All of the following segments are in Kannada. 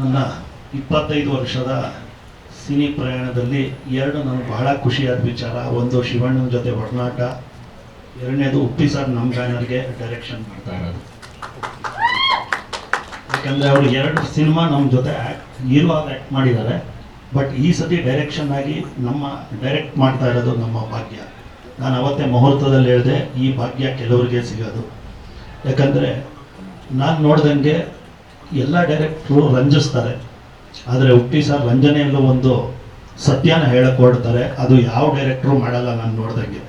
ನನ್ನ ಇಪ್ಪತ್ತೈದು ವರ್ಷದ ಸಿನಿ ಪ್ರಯಾಣದಲ್ಲಿ ಎರಡು ನನಗೆ ಬಹಳ ಖುಷಿಯಾದ ವಿಚಾರ. ಒಂದು ಶಿವಣ್ಣನ ಜೊತೆ ಒಡನಾಟ, ಎರಡನೇದು ಉಪ್ಪಿ ಸರ್ ನಮ್ಮ ಬ್ಯಾನರ್ಗೆ ಡೈರೆಕ್ಷನ್ ಮಾಡ್ತಾ ಇರೋದು. ಯಾಕಂದರೆ ಅವರು ಎರಡು ಸಿನಿಮಾ ನಮ್ಮ ಜೊತೆ ಆ್ಯಕ್ಟ್ ಆಗಿ ಆ್ಯಕ್ಟ್ ಮಾಡಿದ್ದಾರೆ. ಬಟ್ ಈ ಸತಿ ಡೈರೆಕ್ಷನ್ ಆಗಿ ನಮ್ಮ ಡೈರೆಕ್ಟ್ ಮಾಡ್ತಾ ಇರೋದು ನಮ್ಮ ಭಾಗ್ಯ. ನಾನು ಅವತ್ತೇ ಮುಹೂರ್ತದಲ್ಲಿ ಹೇಳಿದೆ, ಈ ಭಾಗ್ಯ ಕೆಲವರಿಗೆ ಸಿಗೋದು. ಯಾಕಂದರೆ ನಾನು ನೋಡ್ದಂಗೆ ಎಲ್ಲ ಡೈರೆಕ್ಟ್ರು ರಂಜಿಸ್ತಾರೆ. ಆದರೆ ಉಪ್ಪಿ ಸರ್ ರಂಜನೆಯಲ್ಲೂ ಒಂದು ಸತ್ಯನ ಹೇಳಕ್ ಹೊರಡ್ತಾರೆ ಅದು ಯಾವ ಡೈರೆಕ್ಟ್ರು ಮಾಡಲ್ಲ ನಾನು ನೋಡ್ದಂಗೆ.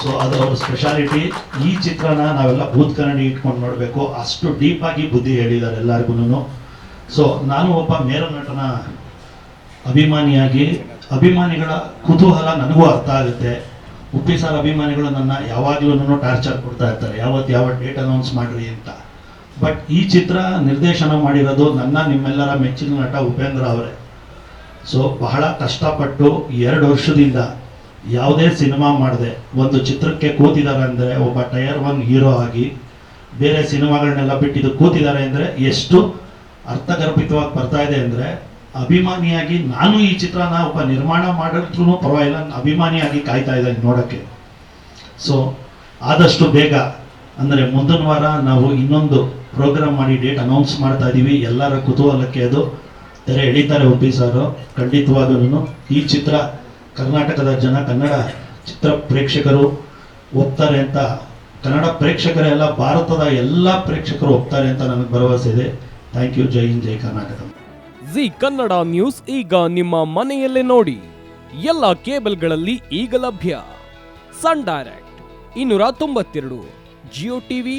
ಸೊ ಅದು ಅವ್ರ ಸ್ಪೆಷಾಲಿಟಿ ಈ ಚಿತ್ರನ ನಾವೆಲ್ಲ ಭೂತ್ ಕನ್ನಡಿ ಇಟ್ಕೊಂಡು ನೋಡಬೇಕು. ಅಷ್ಟು ಡೀಪ್ ಆಗಿ ಬುದ್ಧಿ ಹೇಳಿದ್ದಾರೆ ಎಲ್ಲರಿಗೂ ಸೊ ನಾನು ಒಬ್ಬ ಮೇರ ನಟನ ಅಭಿಮಾನಿಯಾಗಿ, ಅಭಿಮಾನಿಗಳ ಕುತೂಹಲ ನನಗೂ ಅರ್ಥ ಆಗುತ್ತೆ. ಉಪ್ಪಿ ಸರ್ ಅಭಿಮಾನಿಗಳು ನನ್ನ ಯಾವಾಗಲೂ ಟಾರ್ಚರ್ ಕೊಡ್ತಾ ಇರ್ತಾರೆ. ಯಾವತ್ತು ಯಾವ ಡೇಟ್ ಅನೌನ್ಸ್ ಮಾಡ್ರಿ ಅಂತ. ಬಟ್ ಈ ಚಿತ್ರ ನಿರ್ದೇಶನ ಮಾಡಿರೋದು ನನ್ನ ನಿಮ್ಮೆಲ್ಲರ ಮೆಚ್ಚಿನ ನಟ ಉಪೇಂದ್ರ ಅವರೇ. ಸೊ ಬಹಳ ಕಷ್ಟಪಟ್ಟು ಎರಡು ವರ್ಷದಿಂದ ಯಾವುದೇ ಸಿನಿಮಾ ಮಾಡಿದೆ. ಒಂದು ಚಿತ್ರಕ್ಕೆ ಕೂತಿದ್ದಾರೆ ಅಂದರೆ ಒಬ್ಬ ಟಯರ್ ಒನ್ ಹೀರೋ ಆಗಿ ಬೇರೆ ಸಿನಿಮಾಗಳನ್ನೆಲ್ಲ ಬಿಟ್ಟಿದ್ದು ಕೂತಿದ್ದಾರೆ ಅಂದರೆ ಎಷ್ಟು ಅರ್ಥಗರ್ಭಿತವಾಗಿ ಬರ್ತಾ ಇದೆ ಅಂದರೆ ಅಭಿಮಾನಿಯಾಗಿ ನಾನು ಈ ಚಿತ್ರನ ಒಬ್ಬ ನಿರ್ಮಾಣ ಮಾಡಿದ್ರು ಪರವಾಗಿಲ್ಲ, ಅಭಿಮಾನಿಯಾಗಿ ಕಾಯ್ತಾ ಇದ್ದೀನಿ ನೋಡೋಕ್ಕೆ. ಸೊ ಆದಷ್ಟು ಬೇಗ, ಅಂದರೆ ಮುಂದಿನ ವಾರ ನಾವು ಇನ್ನೊಂದು ಪ್ರೋಗ್ರಾಮ್ ಮಾಡಿ ಡೇಟ್ ಅನೌನ್ಸ್ ಮಾಡ್ತಾ ಇದ್ದೀವಿ ಎಲ್ಲರ ಕುತೂಹಲಕ್ಕೆ ಅದು ತೆರೆ ಎಳಿತಾರೆ ಉಪ್ಪಿ ಸಾರು. ಖಂಡಿತವಾಗಲೂ ಈ ಚಿತ್ರ ಕರ್ನಾಟಕದ ಜನ ಕನ್ನಡ ಚಿತ್ರ ಪ್ರೇಕ್ಷಕರು ಒಪ್ತಾರೆ ಅಂತ, ಕನ್ನಡ ಪ್ರೇಕ್ಷಕರೆಲ್ಲ ಭಾರತದ ಎಲ್ಲ ಪ್ರೇಕ್ಷಕರು ಒಪ್ತಾರೆ ಅಂತ ನನಗೆ ಭರವಸೆ ಇದೆ. Thank you Jai Hind, Jai Karnataka. Zee Kannada news ಈಗ ನಿಮ್ಮ ಮನೆಯಲ್ಲೇ ನೋಡಿ. ಎಲ್ಲ ಕೇಬಲ್ಗಳಲ್ಲಿ ಈಗ ಲಭ್ಯ. ಸನ್ ಡೈರೆಕ್ಟ್, ಇನ್ನೂರ ತೊಂಬತ್ತೆರಡು, ಜಿಯೋ ಟಿವಿ